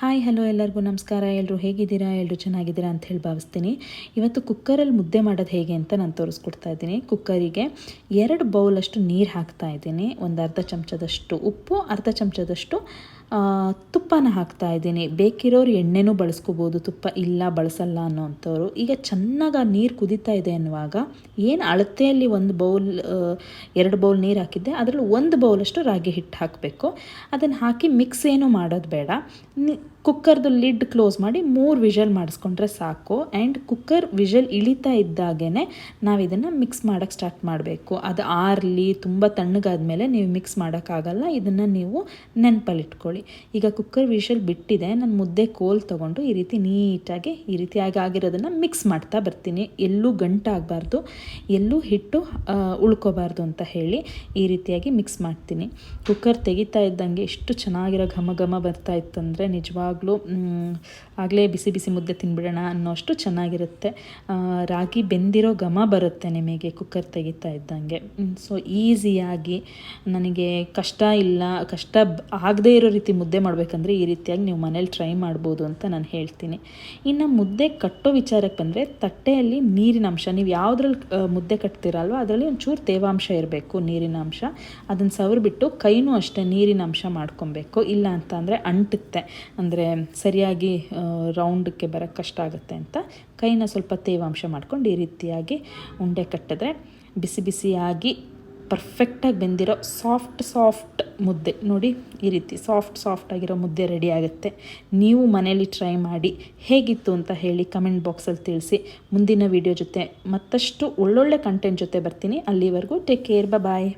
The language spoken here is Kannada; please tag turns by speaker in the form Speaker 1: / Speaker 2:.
Speaker 1: ಹಾಯ್ ಹಲೋ ಎಲ್ಲರಿಗೂ ನಮಸ್ಕಾರ. ಎಲ್ಲರೂ ಹೇಗಿದ್ದೀರಾ? ಎಲ್ಲರೂ ಚೆನ್ನಾಗಿದ್ದೀರಾ ಅಂತ ಹೇಳಿ ಭಾವಿಸ್ತೀನಿ. ಇವತ್ತು ಕುಕ್ಕರಲ್ಲಿ ಮುದ್ದೆ ಮಾಡೋದು ಹೇಗೆ ಅಂತ ನಾನು ತೋರಿಸ್ಕೊಡ್ತಾ ಇದ್ದೀನಿ. ಕುಕ್ಕರಿಗೆ ಎರಡು ಬೌಲಷ್ಟು ನೀರು ಹಾಕ್ತಾ ಇದ್ದೀನಿ. ಒಂದು ಅರ್ಧ ಚಮಚದಷ್ಟು ಉಪ್ಪು, ಅರ್ಧ ಚಮಚದಷ್ಟು ತುಪ್ಪನ ಹಾಕ್ತಾ ಇದ್ದೀನಿ. ಬೇಕಿರೋರು ಎಣ್ಣೆನೂ ಬಳಸ್ಕೋಬೋದು. ತುಪ್ಪ ಇಲ್ಲ, ಬಳಸಲ್ಲ ಅನ್ನೋವಂಥವ್ರು ಈಗ ಚೆನ್ನಾಗಿ ನೀರು ಕುದೀತಾ ಇದೆ ಅನ್ನುವಾಗ ಏನು ಅಳತೆಯಲ್ಲಿ ಒಂದು ಬೌಲ್ ಎರಡು ಬೌಲ್ ನೀರು ಹಾಕಿದ್ದೆ, ಅದರಲ್ಲಿ ಒಂದು ಬೌಲಷ್ಟು ರಾಗಿ ಹಿಟ್ಟು ಹಾಕಬೇಕು. ಅದನ್ನು ಹಾಕಿ ಮಿಕ್ಸ್ ಏನು ಮಾಡೋದು ಬೇಡ. ಕುಕ್ಕರ್ದು ಲಿಡ್ ಕ್ಲೋಸ್ ಮಾಡಿ ಮೂರು ವಿಷಲ್ ಮಾಡಿಸ್ಕೊಂಡ್ರೆ ಸಾಕು. ಆ್ಯಂಡ್ ಕುಕ್ಕರ್ ವಿಷಲ್ ಇಳಿತಾ ಇದ್ದಾಗೇ ನಾವು ಇದನ್ನು ಮಿಕ್ಸ್ ಮಾಡೋಕ್ಕೆ ಸ್ಟಾರ್ಟ್ ಮಾಡಬೇಕು. ಅದು ಆರಲಿ, ತುಂಬ ತಣ್ಣಗಾದ್ಮೇಲೆ ನೀವು ಮಿಕ್ಸ್ ಮಾಡೋಕ್ಕಾಗಲ್ಲ. ಇದನ್ನು ನೀವು ನೆನಪಲ್ಲಿಟ್ಕೊಳ್ಳಿ. ಈಗ ಕುಕ್ಕರ್ ವಿಷಲ್ ಬಿಟ್ಟಿದೆ, ನಾನು ಮುದ್ದೆ ಕೋಲ್ ತೊಗೊಂಡು ಈ ರೀತಿ ನೀಟಾಗಿ, ಈ ರೀತಿಯಾಗಿ ಆಗಿರೋದನ್ನು ಮಿಕ್ಸ್ ಮಾಡ್ತಾ ಬರ್ತೀನಿ. ಎಲ್ಲೂ ಗಂಟಾಗಬಾರ್ದು, ಎಲ್ಲೂ ಹಿಟ್ಟು ಉಳ್ಕೋಬಾರ್ದು ಅಂತ ಹೇಳಿ ಈ ರೀತಿಯಾಗಿ ಮಿಕ್ಸ್ ಮಾಡ್ತೀನಿ. ಕುಕ್ಕರ್ ತೆಗಿತಾ ಇದ್ದಂಗೆ ಎಷ್ಟು ಚೆನ್ನಾಗಿರೋ ಘಮ ಘಮ ಬರ್ತಾ ಇತ್ತಂದರೆ ನಿಜವಾಗ್ಲೂ ಆಗಲೇ ಬಿಸಿ ಬಿಸಿ ಮುದ್ದೆ ತಿನ್ಬಿಡೋಣ ಅನ್ನೋಷ್ಟು ಚೆನ್ನಾಗಿರುತ್ತೆ. ರಾಗಿ ಬೆಂದಿರೋ ಘಮ ಬರುತ್ತೆ ನಿಮಗೆ ಕುಕ್ಕರ್ ತೆಗಿತಾ ಇದ್ದಂಗೆ. ಸೊ ಈಸಿಯಾಗಿ ನನಗೆ ಕಷ್ಟ ಇಲ್ಲ, ಕಷ್ಟ ಆಗದೇ ಇರೋ ರೀತಿ ಮುದ್ದೆ ಮಾಡಬೇಕಂದ್ರೆ ಈ ರೀತಿಯಾಗಿ ನೀವು ಮನೇಲಿ ಟ್ರೈ ಮಾಡ್ಬೋದು ಅಂತ ನಾನು ಹೇಳ್ತೀನಿ. ಇನ್ನು ಮುದ್ದೆ ಕಟ್ಟೋ ವಿಚಾರಕ್ಕೆ ಬಂದರೆ ತಟ್ಟೆಯಲ್ಲಿ ನೀರಿನ ಅಂಶ, ನೀವು ಯಾವುದ್ರಲ್ಲಿ ಮುದ್ದೆ ಕಟ್ತೀರಲ್ವ, ಅದರಲ್ಲಿ ಒಂಚೂರು ತೇವಾಂಶ ಇರಬೇಕು, ನೀರಿನ ಅಂಶ. ಅದನ್ನು ಸವರ್ಬಿಟ್ಟು ಕೈನೂ ಅಷ್ಟೇ ನೀರಿನ ಅಂಶ ಮಾಡ್ಕೊಬೇಕು. ಇಲ್ಲ ಅಂತ ಅಂದರೆ ಅಂಟುತ್ತೆ. ಅಂದರೆ ಸರಿಯಾಗಿ ರೌಂಡಕ್ಕೆ ಬರೋಕ್ಕೆ ಕಷ್ಟ ಆಗುತ್ತೆ ಅಂತ ಕೈನ ಸ್ವಲ್ಪ ತೇವಾಂಶ ಮಾಡ್ಕೊಂಡು ಈ ರೀತಿಯಾಗಿ ಉಂಡೆ ಕಟ್ಟಿದ್ರೆ ಬಿಸಿ ಬಿಸಿಯಾಗಿ ಪರ್ಫೆಕ್ಟಾಗಿ ಬೆಂದಿರೋ ಸಾಫ್ಟ್ ಸಾಫ್ಟ್ ಮುದ್ದೆ. ನೋಡಿ, ಈ ರೀತಿ ಸಾಫ್ಟ್ ಸಾಫ್ಟ್ ಆಗಿರೋ ಮುದ್ದೆ ರೆಡಿ ಆಗುತ್ತೆ. ನೀವು ಮನೇಲಿ ಟ್ರೈ ಮಾಡಿ ಹೇಗಿತ್ತು ಅಂತ ಹೇಳಿ ಕಮೆಂಟ್ ಬಾಕ್ಸಲ್ಲಿ ತಿಳಿಸಿ. ಮುಂದಿನ ವಿಡಿಯೋ ಜೊತೆ ಮತ್ತಷ್ಟು ಒಳ್ಳೊಳ್ಳೆ ಕಂಟೆಂಟ್ ಜೊತೆ ಬರ್ತೀನಿ. ಅಲ್ಲಿವರೆಗೂ ಟೇಕ್ ಕೇರ್ ಬಾಯ್